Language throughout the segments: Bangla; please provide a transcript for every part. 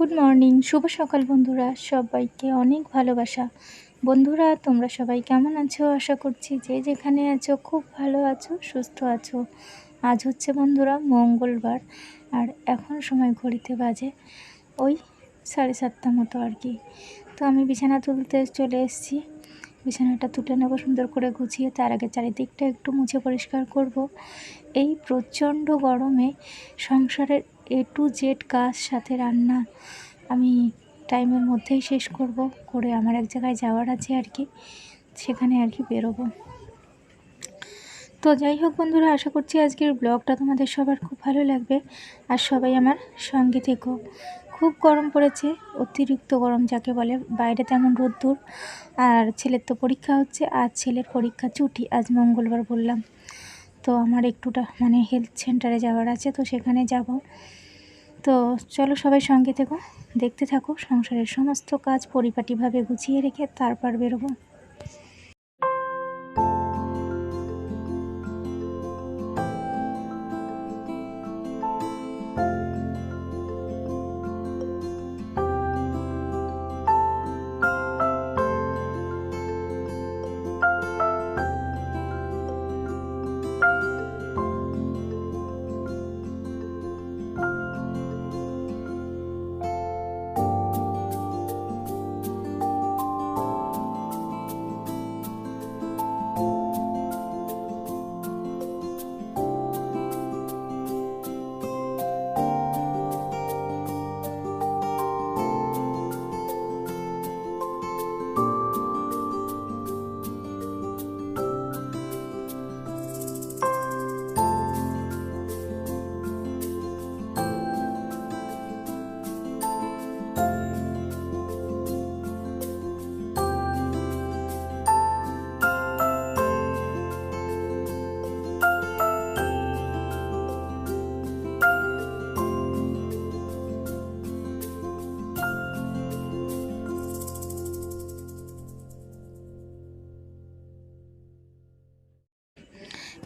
গুড মর্নিং শুভ সকাল বন্ধুরা। সবাইকে অনেক ভালোবাসা। বন্ধুরা, তোমরা সবাই কেমন আছো? আশা করছি যে যেখানে আছো, খুব ভালো আছো, সুস্থ আছো। আজ হচ্ছে বন্ধুরা মঙ্গলবার, আর এখন সময় ঘড়িতে বাজে ওই সাড়ে সাতটা মতো আর কি। তো আমি বিছানা তুলতে চলে এসেছি। বিছানাটা তুলে নেব সুন্দর করে গুছিয়ে, তার আগে চারিদিকটা একটু মুছে পরিষ্কার করব। এই প্রচণ্ড গরমে সংসারের এ টু জেড কাজ সাথে রান্না আমি টাইমের মধ্যেই শেষ করব, করে আমার এক জায়গায় যাওয়ার আছে আর কি, সেখানে আর কি বেরোবো। তো যাই হোক বন্ধুরা, আশা করছি আজকের ব্লগটা তোমাদের সবার খুব ভালো লাগবে, আর সবাই আমার সঙ্গে থেকো। খুব গরম পড়েছে, অতিরিক্ত গরম যাকে বলে, বাইরে তেমন রোদ্দুর, আর ছেলের তো পরীক্ষা হচ্ছে, আর ছেলের পরীক্ষা ছুটি, আজ মঙ্গলবার বললাম। তো আমার একটুটা মানে হেলথ সেন্টারে যাওয়ার আছে, তো সেখানে যাব। তো চলো সবাই সঙ্গে থেকো, দেখতে থাকো, সংসারের সমস্ত কাজ পরিপাটিভাবে গুছিয়ে রেখে তারপর বেরোবো।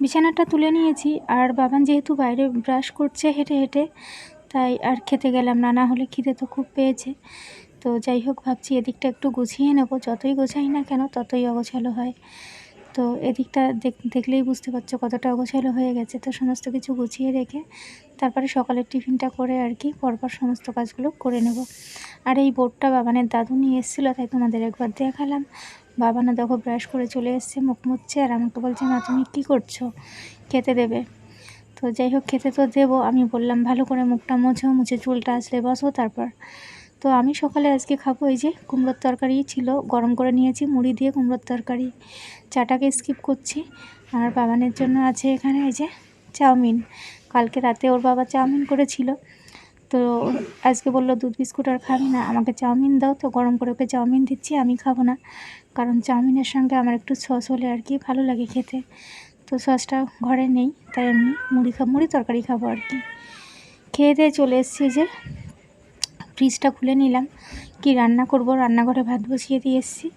বিছানাটা তুলে নিয়েছি। আর বাবান যেহেতু বাইরে ব্রাশ করছে হেঁটে হেঁটে, তাই আর খেতে গেলাম না। না হলে খিদে তো খুব পেয়েছে। তো যাই হোক, ভাবছি এদিকটা একটু গুছিয়ে নেব। যতই গোছাই না কেন, ততই অগোছালো হয়। তো এদিকটা দেখলেই বুঝতে পারছ কতটা অগোছালো হয়ে গেছে। তো সমস্ত কিছু গুছিয়ে রেখে তারপরে সকালের টিফিনটা করে আর কি, পরপর সমস্ত কাজগুলো করে নেব। আর এই বোর্ডটা বাবানের দাদু নিয়ে এসেছিল, তাই তোমাদের একবার দেখালাম। বাবা না দেখো ব্রাশ করে চলে এসছে, মুখ মুচ্ছে আর আমাকে বলছে, মা, তুমি কী করছ? খেতে দেবে। তো যাই হোক, খেতে তো দেবো। আমি বললাম, ভালো করে মুখটা মোছো, মুছে চুলটা আসলে বসো তারপর। তো আমি সকালে আজকে খাব, এই যে কুমড়োর তরকারি ছিল, গরম করে নিয়েছি, মুড়ি দিয়ে কুমড়োর তরকারি। চাটাকে স্কিপ করছি। আর বাবানের জন্য আছে এখানে এই যে চাউমিন। কালকে রাতে ওর বাবা চাউমিন করেছিল। তো আজকে বলল, দুধ বিস্কুট আর খাবি না, আমাকে চাউমিন দাও তো, গরম করে ওকে চাউমিন দিচ্ছি, আমি খাব না। কারণ চাউমিনের সঙ্গে আমার একটু সস হলে আর কি ভালো লাগে খেতে। তো সসটা ঘরে নেই, তাই আমি মুড়ি খাব মুড়ি তরকারি খাব আর কি। খেয়ে দিয়ে চলে এসেছি যে ফ্রিজটা খুলে নিলাম। কি রান্না করব? রান্নাঘরে ভাত বসিয়ে দিয়ে এসেছি।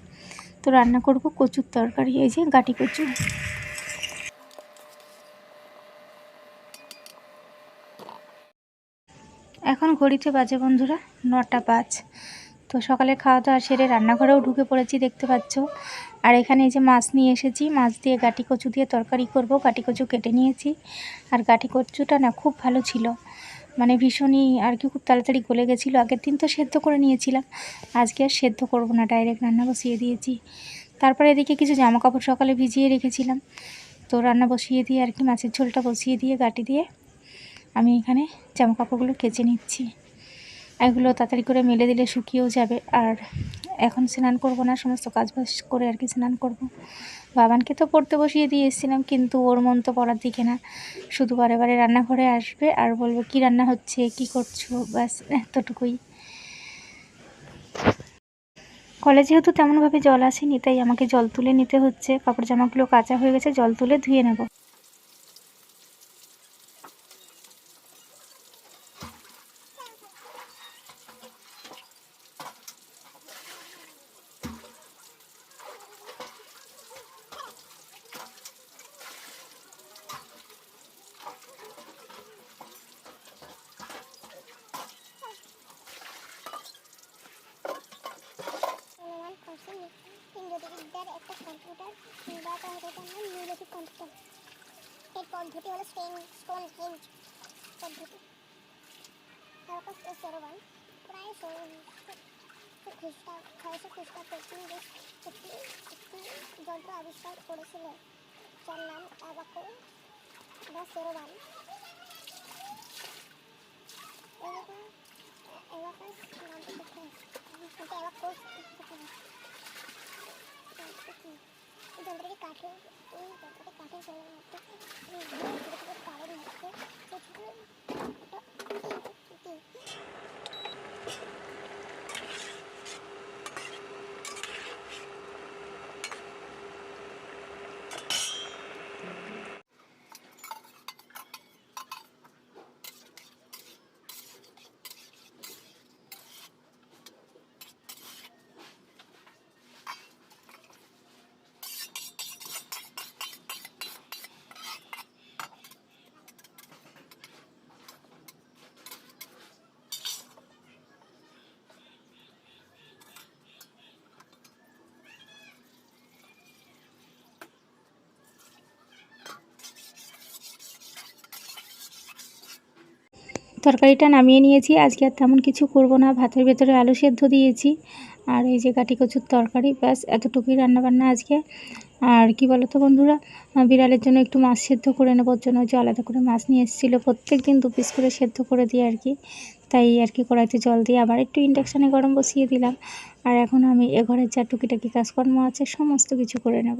তো রান্না করব কচুর তরকারি, এই যে গাটি কচু। এখন ঘড়িতে বাজে বন্ধুরা, নটা পাঁচ। তো সকালে খাওয়া দাওয়া সেরে রান্নাঘরেও ঢুকে পড়েছি, দেখতে পাচ্ছ। আর এখানে এই যে মাছ নিয়ে এসেছি, মাছ দিয়ে গাটি কচু দিয়ে তরকারি করব, গাটি কচু কেটে নিয়েছি। আর গাটি কচুটা না খুব ভালো ছিল মানে ভীষণই আর কি খুব তাড়াতাড়ি গলে গেছিল। আগের দিন তো সেদ্ধ করে নিয়েছিলাম, আজকে আর সেদ্ধ করব না, ডাইরেক্ট রান্না বসিয়ে দিয়েছি। তারপরে এদিকে কিছু জামা কাপড় সকালে ভিজিয়ে রেখেছিলাম। তো রান্না বসিয়ে দিয়ে আর কি মাছের ঝোলটা বসিয়ে দিয়ে, গাটি দিয়ে আমি এখানে জামা কাপড়গুলো কেচে নিচ্ছি। এগুলো তাড়াতাড়ি করে মেলে দিলে শুকিয়েও যাবে। আর এখন স্নান করব না, সমস্ত কাজ বাজ করে আর কি স্নান করব। বাবানকে তো পড়তে বসিয়ে দিয়ে এসেছিলাম, কিন্তু ওর মন তো পড়ার দিকে না। শুধু বারে বারে রান্নাঘরে আসবে আর বলবে, কি রান্না হচ্ছে? কি করছ? ব্যাস, এতটুকুই। কলে যেহেতু তেমনভাবে জল আসেনি, তাই আমাকে জল তুলে নিতে হচ্ছে। কাপড় জামাগুলো কাঁচা হয়ে গেছে, জল তুলে ধুয়ে নেব। বিদ্যার একটা কম্পিউটার বা তার যেটা আমরা নিউরোটিক কম্পিউটার এই পদ্ধতি হলো স্টোন স্টোন হেঞ্জ পদ্ধতি। তারপর সেরোবান প্রায় ষোলোশো খ্রিস্টাব্দ ছয়শো খ্রিস্টাব্দে ইংরেজ একটি একটি যন্ত্র আবিষ্কার করেছিল, যার নাম অ্যাবাকো বা সেরোবান যন্ত্রটি কাঠের এই যন্ত্রটি কাঠের জলের মধ্যে তারের মধ্যে তরকারিটা নামিয়ে নিয়েছি। আজকে আর তেমন কিছু করব না। ভাতের ভেতরে আলু সেদ্ধ দিয়েছি। আর এই যে কাটি কচুর তরকারি, ব্যাস, এতটুকুই রান্নাবান্না আজকে। আর কি বলো তো বন্ধুরা বিড়ালের জন্য একটু মাছ সেদ্ধ করে নেবার জন্য যে আলাদা করে মাছ নিয়ে এসেছিল। প্রত্যেক দিন দু পিস করে সেদ্ধ করে দিই আর কি। তাই আর কি কড়াইতে জল দিয়ে আবার একটু ইন্ডাকশানে গরম বসিয়ে দিলাম। আর এখন আমি এ ঘরের যা টুকিটাকি কাজকর্ম আছে, সমস্ত কিছু করে নেব।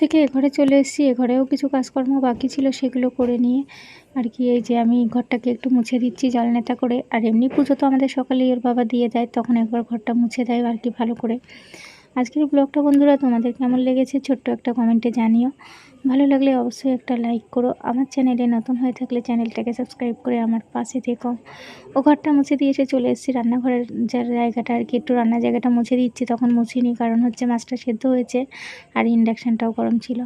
থেকে এ ঘরে চলে এসেছি এঘরেও ঘরেও কিছু কাজকর্ম বাকি ছিল সেগুলো করে নিয়ে আর কি, এই যে আমি ঘরটাকে একটু মুছে দিচ্ছি জল নেতা করে। আর এমনি পুজো তো আমাদের সকালেই ওর বাবা দিয়ে দেয় তখন একবার ঘরটা মুছে দেয় আর কি ভালো করে। আজকের ব্লগটা বন্ধুরা, তোমাদের কেমন লেগেছে ছোট্ট একটা কমেন্টে জানিও। ভালো লাগলে অবশ্যই একটা লাইক করো। আমার চ্যানেলে নতুন হয়ে থাকলে চ্যানেলটাকে সাবস্ক্রাইব করে আমার পাশে থেকো। ও ঘরটা মুছে দিয়ে এসে চলে এসেছি। রান্নাঘরের যার জায়গাটা আর কি একটু রান্নার জায়গাটা মুছে দিচ্ছি। তখন মুছিনি, কারণ হচ্ছে মাছটা সেদ্ধ হয়েছে আর ইন্ডাকশানটাও গরম ছিল।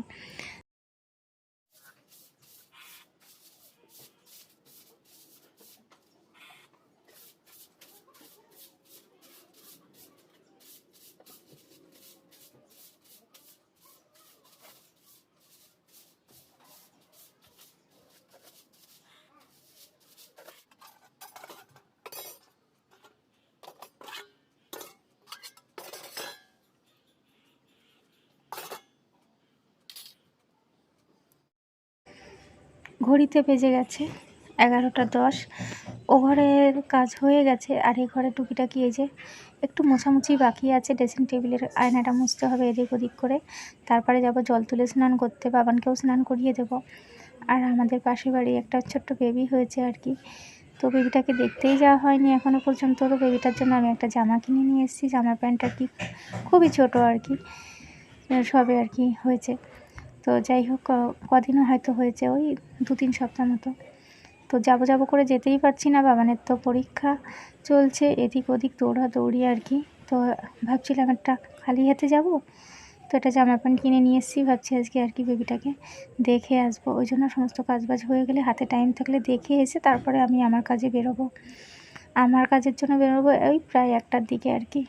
ঘড়িতে বেজে গেছে, এগারোটা দশ। ও ঘরের কাজ হয়ে গেছে, আর এই ঘরে টুকিটাকি এই যে একটু মোছামুছি বাকি আছে, ড্রেসিং টেবিলের আয়নাটা মুছতে হবে এদিক ওদিক করে। তারপরে যাব জল তুলে স্নান করতে, বাবানকেও স্নান করিয়ে দেব। আর আমাদের পাশের বাড়ি একটা ছোট্ট বেবি হয়েছে আর কি। তো বেবিটাকে দেখতেই যাওয়া হয়নি এখনও পর্যন্ত। তো বেবিটার জন্য আমি একটা জামা কিনে নিয়ে এসেছি। জামা প্যান্ট আর কি খুবই ছোটো আর কি, সবে আর কি হয়েছে। তো যাই হোক কদিনও হয়তো হয়েছে ওই দু তিন সপ্তাহ মতো। তো যাব যাব করে যেতেই পারছি না বাবানের তো পরীক্ষা চলছে, এদিক ওদিক দৌড়াদৌড়ি আর কি। তো ভাবছিলাম একটা খালি হাতে যাব, তো এটা জামা প্যান্ট কিনে নিয়ে এসেছি, ভাবছি আজকে আর কি বেবিটাকে দেখে আসব। ওই জন্য সমস্ত কাজবাজ হয়ে গেলে, হাতে টাইম থাকলে দেখে এসে তারপরে আমি আমার কাজে বেরোবো। আমার কাজের জন্য বেরোবো ওই প্রায় একটার দিকে আর কি।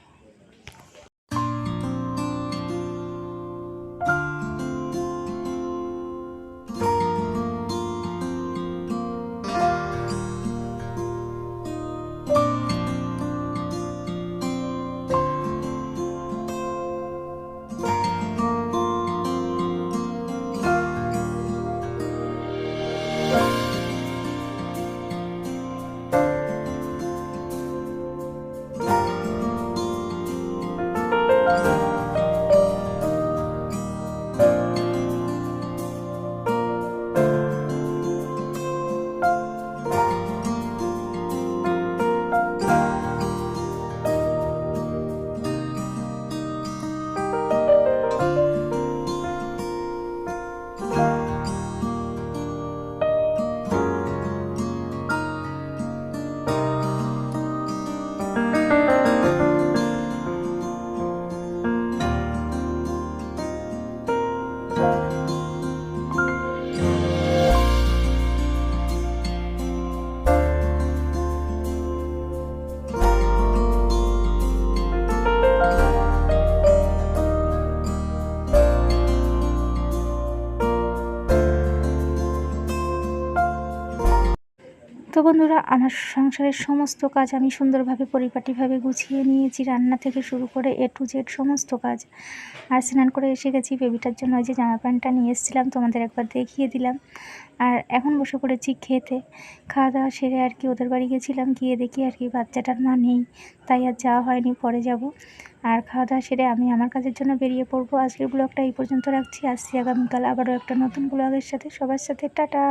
বন্ধুরা, আমার সংসারের সমস্ত কাজ আমি সুন্দরভাবে, পরিপাটিভাবে গুছিয়ে নিয়েছি। রান্না থেকে শুরু করে এ টু জেড সমস্ত কাজ আর স্নান করে এসে গেছি। বেবিটার জন্য ওই যে জামা প্যান্টটা নিয়ে এসেছিলাম, তোমাদের একবার দেখিয়ে দিলাম। আর এখন বসে পড়েছি খেতে। খাওয়া দাওয়া সেরে আর কি ওদের বাড়ি গেছিলাম, গিয়ে দেখি আর কি বাচ্চাটার মা নেই, তাই আর যাওয়া হয়নি, পরে যাব। আর খাওয়া দাওয়া সেরে আমি আমার কাজের জন্য বেরিয়ে পড়ব। আজকের ব্লগটা এই পর্যন্ত রাখছি। আসছি আগামীকাল আবারও একটা নতুন ব্লগের সাথে। সবার সাথে, টাটা!